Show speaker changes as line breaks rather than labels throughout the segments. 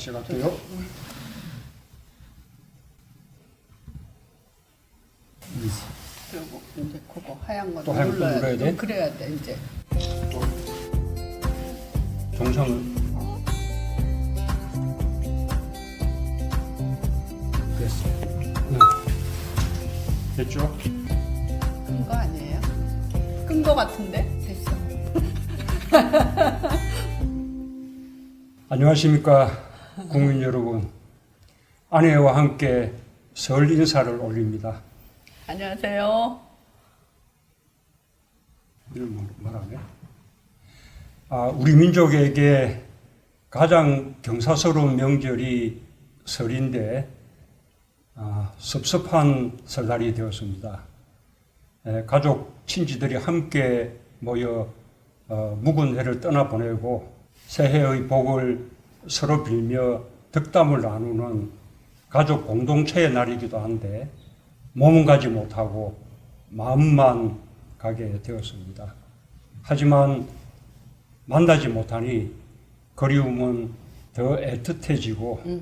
시작할게요.
그리고 이제 그거 하얀 거
또 하얀 거
눌러야
돼?
그래야 돼 이제.
정상을 됐어. 네. 됐죠?
끈 거 아니에요? 끈 거 같은데? 됐어.
안녕하십니까 국민 여러분. 아내와 함께 설 인사를 올립니다.
안녕하세요.
말하네. 아, 우리 민족에게 가장 경사스러운 명절이 설인데 아, 섭섭한 설날이 되었습니다. 에, 가족 친지들이 함께 모여 어, 묵은 해를 떠나보내고 새해의 복을 서로 빌며 덕담을 나누는 가족 공동체의 날이기도 한데 몸은 가지 못하고 마음만 가게 되었습니다. 하지만 만나지 못하니 그리움은 더 애틋해지고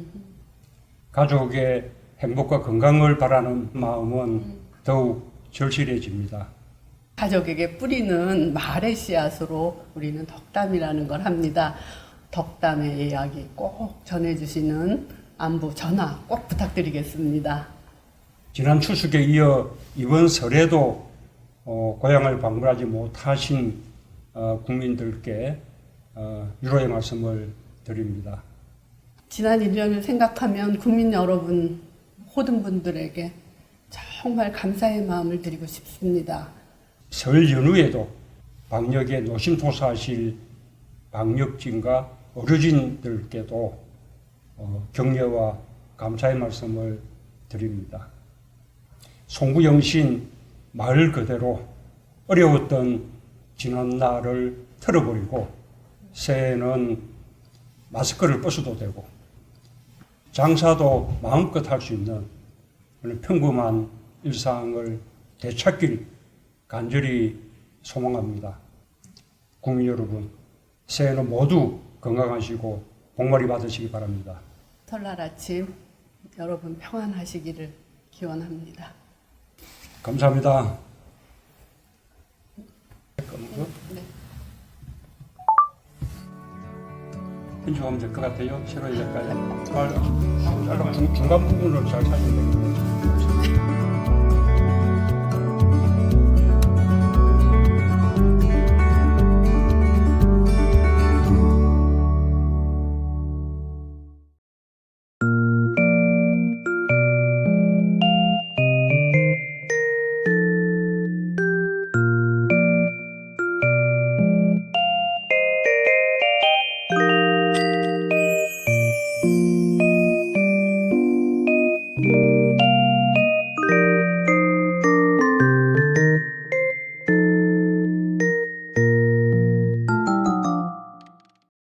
가족의 행복과 건강을 바라는 마음은 더욱 절실해집니다.
가족에게 뿌리는 말의 씨앗으로 우리는 덕담이라는 걸 합니다. 덕담의 이야기 꼭 전해주시는 안부 전화 꼭 부탁드리겠습니다.
지난 추석에 이어 이번 설에도 어, 고향을 방문하지 못하신 어, 국민들께 어, 유로의 말씀을 드립니다.
지난 1년을 생각하면 국민 여러분 모든 분들에게 정말 감사의 마음을 드리고 싶습니다.
설 연휴에도 방역에 노심초사하실 방역진과 어르신들께도 어, 격려와 감사의 말씀을 드립니다. 송구영신 마을 그대로 어려웠던 지난 날을 털어버리고 새해에는 마스크를 벗어도 되고 장사도 마음껏 할 수 있는 그런 평범한 일상을 되찾길 간절히 소망합니다. 국민 여러분, 새해는 모두 건강하시고 복머리 받으시기 바랍니다.
설날 아침 여러분 평안하시기를 기원합니다.
감사합니다.
네.
편집하면 될 것 같아요. 싫어야 될까요? 아, 중- 중간 부분을 잘 살려야 되겠네요.